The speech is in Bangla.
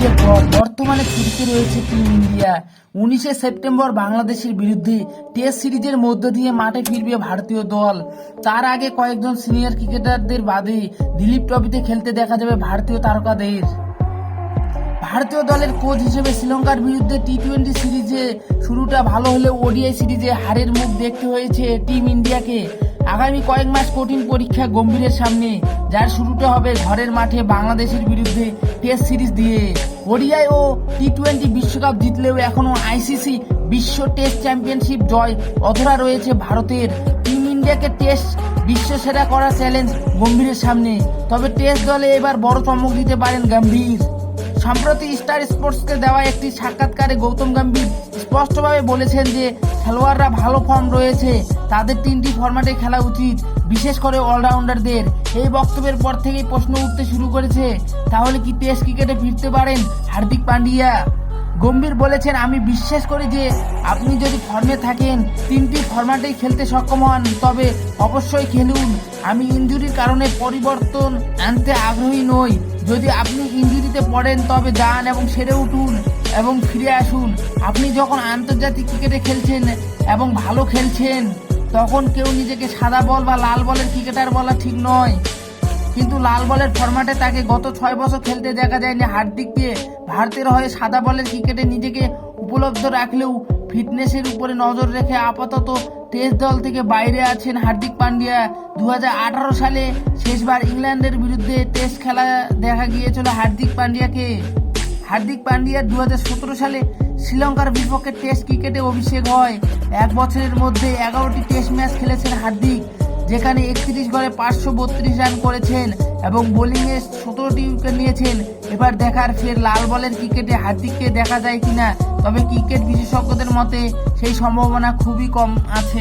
সিরিজের পর বর্তমানে ফিরতে রয়েছে টিম ইন্ডিয়া উনিশে সেপ্টেম্বর বাংলাদেশের বিরুদ্ধে টেস্ট সিরিজের মধ্য দিয়ে মাঠে ফিরবে ভারতীয় দল। তার আগে কয়েকজন সিনিয়র ক্রিকেটারদের বাদে দিলীপ ট্রফিতে খেলতে দেখা যাবে ভারতীয় তারকাদের। ভারতীয় দলের কোচ হিসেবে শ্রীলঙ্কার বিরুদ্ধে টি টোয়েন্টি সিরিজে শুরুটা ভালো হলেও ওডিআই সিরিজে হারের মুখ দেখতে হয়েছে টিম ইন্ডিয়াকে আগামী কয়েক মাস কঠিন পরীক্ষা গম্ভীরের সামনে, যার শুরুটা হবে ঘরের মাঠে বাংলাদেশের বিরুদ্ধে টেস্ট সিরিজ দিয়ে। ওডিআই ও টি টোয়েন্টি বিশ্বকাপ জিতলেও এখনও আইসিসি বিশ্ব টেস্ট চ্যাম্পিয়নশিপ জয় অধরা রয়েছে ভারতের। টিম ইন্ডিয়াকে টেস্ট বিশ্বসেরা করার চ্যালেঞ্জ গম্ভীরের সামনে। তবে টেস্ট দলে এবার বড় চমক দিতে পারেন গম্ভীর। সম্প্রতি স্টার স্পোর্টসকে দেওয়া একটি সাক্ষাৎকারে গৌতম গম্ভীর স্পষ্টভাবে বলেছেন যে খেলোয়াড়রা ভালো ফর্ম রয়েছে। তাদের তিনটি ফরম্যাটে খেলা উচিত, বিশেষ করে অলরাউন্ডারদের এই বক্তব্যের পর থেকেই প্রশ্ন উঠতে শুরু করেছে, তাহলে কি টেস্ট ক্রিকেটে ফিরতে পারেন হার্দিক পান্ডিয়া? গম্ভীর বলেছেন, আমি বিশ্বাস করি যে আপনি যদি ফর্মে থাকেন, তিনটি ফর্ম্যাটেই খেলতে সক্ষম হন, তবে অবশ্যই খেলুন। আমি ইনজুরির কারণে পরিবর্তন আনতে আগ্রহী নই। যদি আপনি ইনজুরিতে পড়েন, তবে যান এবং সেরে উঠুন। এবং ফিরে আসুন। আপনি যখন আন্তর্জাতিক ক্রিকেটে খেলছেন এবং ভালো খেলছেন, তখন কেউ নিজেকে সাদা বল বা লাল বলের ক্রিকেটার বলা ঠিক নয়। কিন্তু লাল বলের ফরম্যাটে তাকে গত ছয় বছর খেলতে দেখা যায়নি হার্দিককে ভারতের হয়ে সাদা বলের ক্রিকেটে নিজেকে উপলব্ধ রাখলেও ফিটনেসের উপরে নজর রেখে আপাতত টেস্ট দল থেকে বাইরে আছেন হার্দিক পান্ডিয়া। দু হাজার আঠারো সালে শেষবার ইংল্যান্ডের বিরুদ্ধে টেস্ট খেলা দেখা গিয়েছিল হার্দিক পান্ডিয়াকে। হার্দিক পান্ডিয়ার দু সালে শ্রীলঙ্কার বিপক্ষে টেস্ট ক্রিকেটে অভিষেক হয়। এক বছরের মধ্যে এগারোটি টেস্ট ম্যাচ খেলেছেন হার্দিক, যেখানে একত্রিশ বলে পাঁচশো বত্রিশ রান করেছেন এবং বোলিংয়ে সতেরোটি উইকেট নিয়েছেন। এবার দেখার ফের লাল বলের ক্রিকেটে হার্দিককে দেখা যায় কিনা, তবে ক্রিকেট বিশেষজ্ঞদের মতে সেই সম্ভাবনা খুবই কম আছে।